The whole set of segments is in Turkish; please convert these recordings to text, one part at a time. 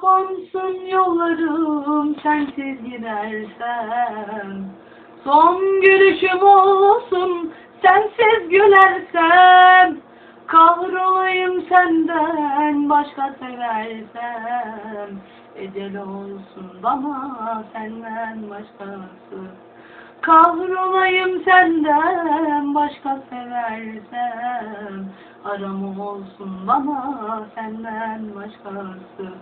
Kapansın yollarım sensiz gidersem. Son gülüşüm olsun sensiz gülersem. Kahrolayım senden başka seversem. Ecel olsun bana senden başkası. Kahrolayım senden başka seversem. Aram olsun bana senden başkası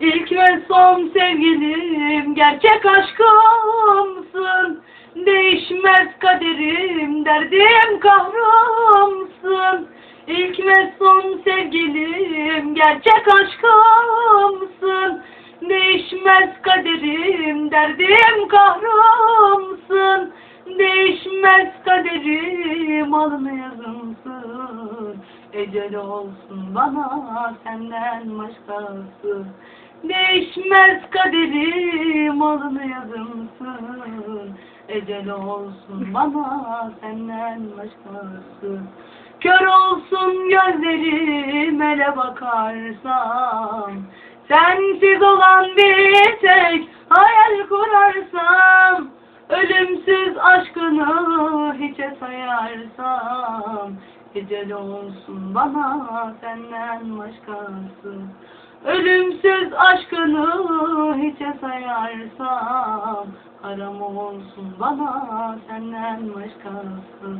İlk ve son sevgilim gerçek aşkımsın Değişmez kaderim derdim kahrımsın İlk ve son sevgilim gerçek aşkımsın Değişmez kaderim derdim kahrımsın Değişmez kaderim alın yazımsın. Ecel olsun bana senden başkası Değişmez kaderim alın yazımsın Ecel olsun bana senden başkası. Kör olsun gözlerim ele bakarsam Sensiz olan bir tek hayal kurarsam Ölümsüz aşkını hiçe sayarsam Ecel olsun bana senden başkası Ölümsüz aşkını hiçe sayarsam Haram olsun bana senden başkası